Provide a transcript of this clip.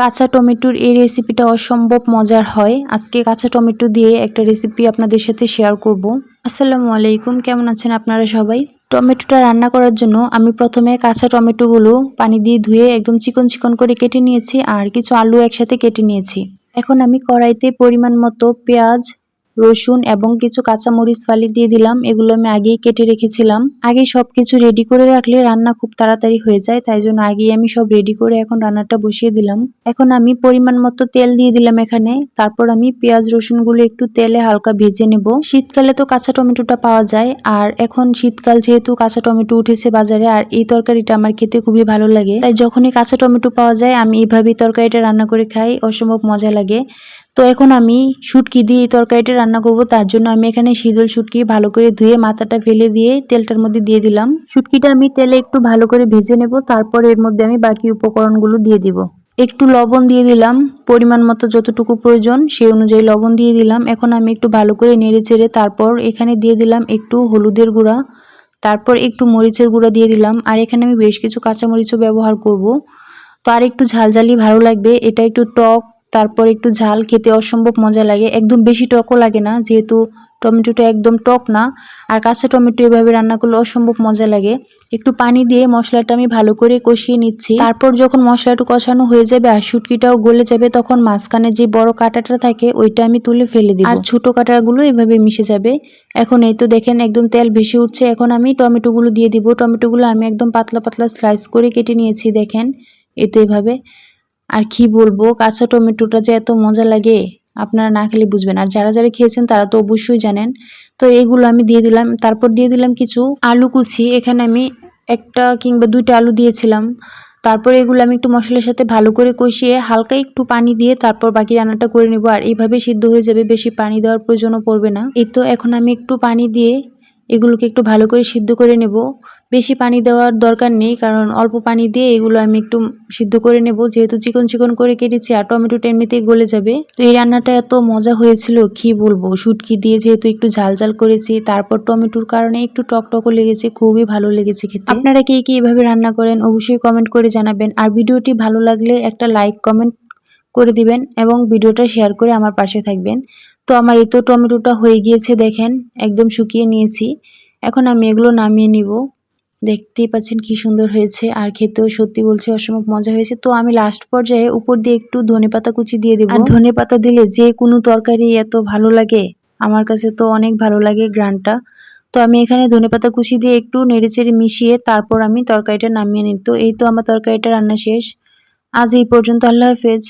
কাঁচা টমেটোর এই রেসিপিটা অসম্ভব মজার হয়। আজকে কাঁচা টমেটো দিয়ে একটা রেসিপি আপনাদের সাথে শেয়ার করব। আসসালামু আলাইকুম, কেমন আছেন আপনারা সবাই? টমেটোটা রান্না করার জন্য আমি প্রথমে কাঁচা টমেটোগুলো পানি দিয়ে ধুয়ে একদম চিকন চিকন করে কেটে নিয়েছি আর কিছু আলু একসাথে কেটে নিয়েছি। এখন আমি কড়াইতে পরিমাণ মতো পেঁয়াজ রসুন এবং কিছু কাঁচামরিচ ফালি দিয়ে দিলাম। এগুলো আমি আগেই কেটে রেখেছিলাম। আগে সব কিছু রেডি করে রাখলে রান্না খুব তাড়াতাড়ি হয়ে যায়, তাই জন্য আগেই আমি সব রেডি করে এখন রান্নাটা বসিয়ে দিলাম। এখন আমি পরিমাণ মতো তেল দিয়ে দিলাম এখানে। তারপর আমি পেঁয়াজ, রসুনগুলো একটু তেলে হালকা ভেজে নেব। শীতকালে তো কাঁচা টমেটোটা পাওয়া যায়, আর এখন শীতকাল যেহেতু কাঁচা টমেটো উঠেছে বাজারে, আর এই তরকারিটা আমার খেতে খুবই ভালো লাগে। তাই যখনই কাঁচা টমেটো পাওয়া যায়, আমি এইভাবেই তরকারিটা রান্না করে খাই, অসম্ভব মজা লাগে। তো এখন আমি শুটকি দিয়ে এই তরকারিটা রান্না করব, তার জন্য আমি এখানে শীতল শুটকি ভালো করে ধুয়ে মাথাটা ফেলে দিয়ে তেলটার মধ্যে দিয়ে দিলাম। শুটকিটা আমি তেলে একটু ভালো করে ভেজে নেব, তারপর এর মধ্যে আমি বাকি উপকরণগুলো দিয়ে দিব। একটু লবণ দিয়ে দিলাম, পরিমাণ মতো যতটুকু প্রয়োজন সেই অনুযায়ী লবণ দিয়ে দিলাম। এখন আমি একটু ভালো করে নেড়ে চেড়ে তারপর এখানে দিয়ে দিলাম একটু হলুদের গুঁড়া, তারপর একটু মরিচের গুঁড়া দিয়ে দিলাম। আর এখানে আমি বেশ কিছু কাঁচামরিচও ব্যবহার করব। তো আর একটু ঝালঝালি ভালো লাগবে, এটা একটু টক তারপর একটু ঝাল খেতে অসম্ভব মজা লাগে। একদম বেশি টকও লাগে না, যেহেতু টমেটোটা একদম টক না। আর কাঁচা টমেটো এভাবে রান্না করলে অসম্ভব মজা লাগে। একটু পানি দিয়ে মশলাটা আমি ভালো করে কষিয়ে নিচ্ছি। তারপর যখন মশলাটা কষানো হয়ে যাবে আর শুটকিটাও গলে যাবে, তখন মাঝখানে যে বড় কাঁটাটা থাকে, ওইটা আমি তুলে ফেলে দিই আর ছোট কাঁটাগুলো এভাবে মিশে যাবে। এখন এই তো দেখেন একদম তেল ভেসে উঠছে। এখন আমি টমেটোগুলো দিয়ে দিব। টমেটোগুলো আমি একদম পাতলা পাতলা স্লাইস করে কেটে নিয়েছি, দেখেন। এই তো এভাবে। আর কি বলব, কাঁচা টমেটোটা যে এত মজা লাগে, আপনারা না খেলে বুঝবেন। আর যারা যারা খেয়েছেন তারা তো অবশ্যই জানেন। তো এইগুলো আমি দিয়ে দিলাম, তারপর দিয়ে দিলাম কিছু আলু কুচি। এখানে আমি একটা কিংবা দুইটা আলু দিয়েছিলাম। তারপর এগুলো আমি একটু মশলার সাথে ভালো করে কষিয়ে হালকা একটু পানি দিয়ে তারপর বাকি রান্নাটা করে নেব। আর এইভাবে সিদ্ধ হয়ে যাবে, বেশি পানি দেওয়ার প্রয়োজনও পড়বে না। এই তো এখন আমি একটু পানি দিয়ে এগুলোকে একটু ভালো করে সিদ্ধ করে নেব। বেশি পানি দেওয়ার দরকার নেই, কারণ অল্প পানি দিয়ে এগুলো আমি একটু সিদ্ধ করে নেব। যেহেতু চিকন চিকন করে কেটেছি আর টমেটোটা এমনিতেই গলে যাবে। তো এই রান্নাটা এত মজা হয়েছিল, কি বলব? শুটকি দিয়ে যেহেতু একটু ঝাল ঝাল করেছি, তারপর টমেটোর কারণে একটু টক টকও লেগেছে, খুবই ভালো লেগেছে খেতে। আপনারা কে কি এভাবে রান্না করেন, অবশ্যই কমেন্ট করে জানাবেন। আর ভিডিওটি ভালো লাগলে একটা লাইক, কমেন্ট করে দিবেন এবং ভিডিওটা শেয়ার করে আমার পাশে থাকবেন। তো আমার এই তো টমেটোটা হয়ে গিয়েছে, দেখেন, একদম শুকিয়ে নিয়েছি। এখন আমি এগুলো নামিয়ে নিব। দেখতেই পাচ্ছেন কি সুন্দর হয়েছে, আর খেতেও সত্যি বলছে অসম্ভব মজা হয়েছে। তো আমি লাস্ট পর্যায়ে উপর দিয়ে একটু ধনে পাতা কুচি দিয়ে দেবো। আর ধনে পাতা দিলে যে কোনো তরকারি এত ভালো লাগে, আমার কাছে তো অনেক ভালো লাগে গ্রানটা। তো আমি এখানে ধনে পাতা কুচি দিয়ে একটু নেড়েচেড়ে মিশিয়ে তারপর আমি তরকারিটা নামিয়ে নিই। এই তো আমার তরকারিটা রান্না শেষ। আজ এই পর্যন্ত আল্লাহ হাফেজ।